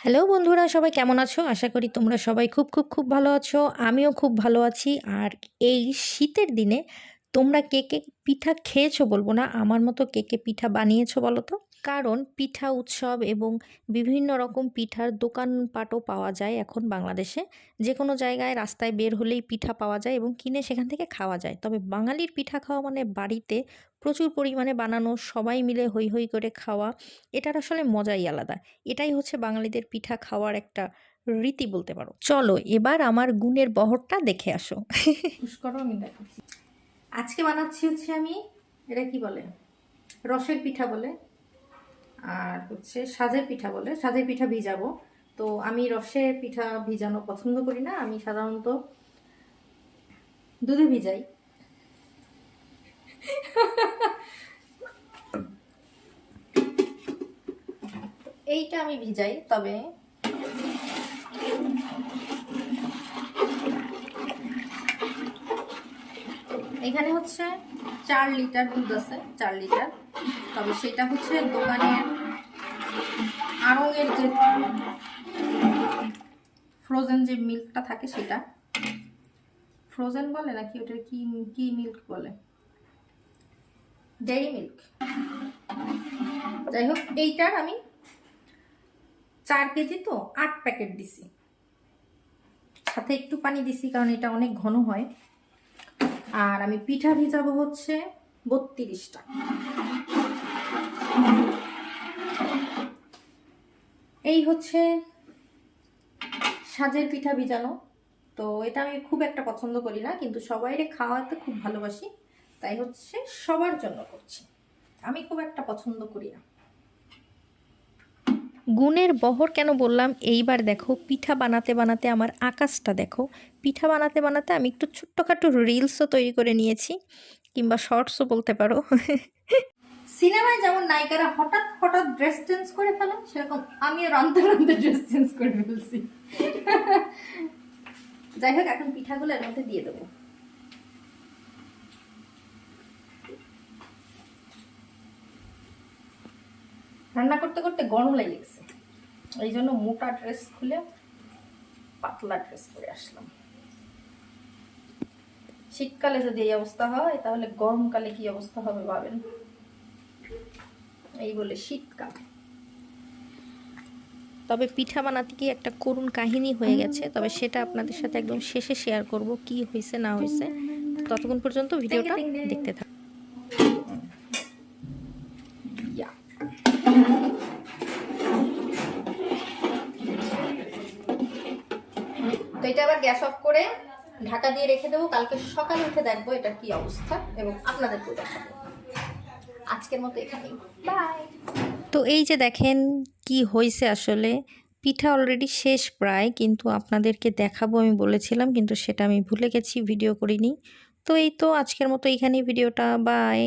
Hello বন্ধুরা, সবাই কেমন আছো? আশা করি তোমরা সবাই খুব খুব খুব ভালো আছো। আমিও খুব ভালো আছি। আর এই শীতের দিনে তোমরা কে কে পিঠা খেয়েছো বলব না? আমার মতো কে কে পিঠা বানিয়েছো বলো তো? কারণ পিঠা উৎসব এবং বিভিন্ন রকম পিঠার দোকানপাটও পাওয়া যায় এখন বাংলাদেশে। যে কোনো জায়গায় রাস্তায় বের হলেই পিঠা পাওয়া যায় এবং কিনে সেখান থেকে খাওয়া যায়। তবে বাঙালির পিঠা খাওয়া মানে বাড়িতে প্রচুর পরিমাণে বানানো, সবাই মিলে হই হই করে খাওয়া, এটার আসলে মজাই আলাদা। এটাই হচ্ছে বাঙালিদের পিঠা খাওয়ার একটা রীতি বলতে পারো। চলো এবার আমার গুণের বহরটা দেখে আসো। আজকে বানাচ্ছি হচ্ছে আমি, এটা কি বলে? রসের পিঠা বলে, আর হচ্ছে সাজের পিঠা বলে। সাজের পিঠা ভিজাবো। তো আমি রসের পিঠা ভিজানো পছন্দ করি না, আমি সাধারণত দুধে ভিজাই। এইটা আমি ভিজাই, তবে এখানে হচ্ছে চার লিটার দুধ আছে, চার লিটার। তবে সেটা হচ্ছে দোকানের আড়ঙের যে ফ্রোজেন যে মিল্কটা থাকে সেটা। ফ্রোজেন বলে নাকি ওটা কি কি মিল্ক বলে? ডেয়ারি মিল্ক যাই হোক, এইটার আমি চার কেজি তো আট প্যাকেট দিছি। সাথে একটু পানি দিছি, কারণ এটা অনেক ঘন হয়। আর আমি পিঠা ভিজাবো হচ্ছে বত্রিশটা এই হচ্ছে সাজের পিঠা ভিজানো। তো এটা আমি খুব একটা পছন্দ করি না, কিন্তু সবাইরে খাওয়াতে খুব ভালোবাসি, তাই হচ্ছে সবার জন্য করছি। আমি খুব একটা পছন্দ করি না। গুণের বহর কেন বললাম? এইবার দেখো, পিঠা বানাতে বানাতে আমার আকাশটা দেখো। পিঠা বানাতে বানাতে আমি একটু ছোট্টখাটো রিলসও তৈরি করে নিয়েছি, কিংবা শর্টসও বলতে পারো। সিনেমায় যেমন নায়িকারা হঠাৎ হঠাৎ ড্রেস চেঞ্জ করে ফেলে, সেরকম আমিও রান্তে রান্তে ড্রেস চেঞ্জ করে ফেলছি। যাই হোক, এখন পিঠাগুলো এর মধ্যে দিয়ে দেবো। রান্না করতে করতে গরম লেগে গেছে। এই জন্য মোটা ড্রেস খুলে পাতলা ড্রেস পরে আসলাম। শীতকালে যদি এই অবস্থা হয় তাহলে গরমকালে কি অবস্থা হবে ভাবেন? এই বলে শীতকাল। তবে পিঠা বানাতে কি একটা করুণ কাহিনী হয়ে গেছে? তবে সেটা আপনাদের সাথে একদম শেষে শেয়ার করব কি হয়েছে না হয়েছে। ততক্ষণ পর্যন্ত ভিডিওটা। দেখতে থাক তো এটা আবার গ্যাস অফ করে ঢাকা দিয়ে রেখে দেবো। কালকে সকালে উঠে দেখব এটা কি অবস্থা এবং আপনাদেরকেও দেখাবো। আজকের মতো এখানেই। বাই তো এই যে দেখেন কি হয়েছে আসলে, পিঠা অলরেডি শেষ প্রায়, কিন্তু আপনাদেরকে দেখাবো আমি বলেছিলাম, কিন্তু সেটা আমি ভুলে গেছি ভিডিও করিনি। তো এই তো আজকের মতো এইখানেই ভিডিওটা বাই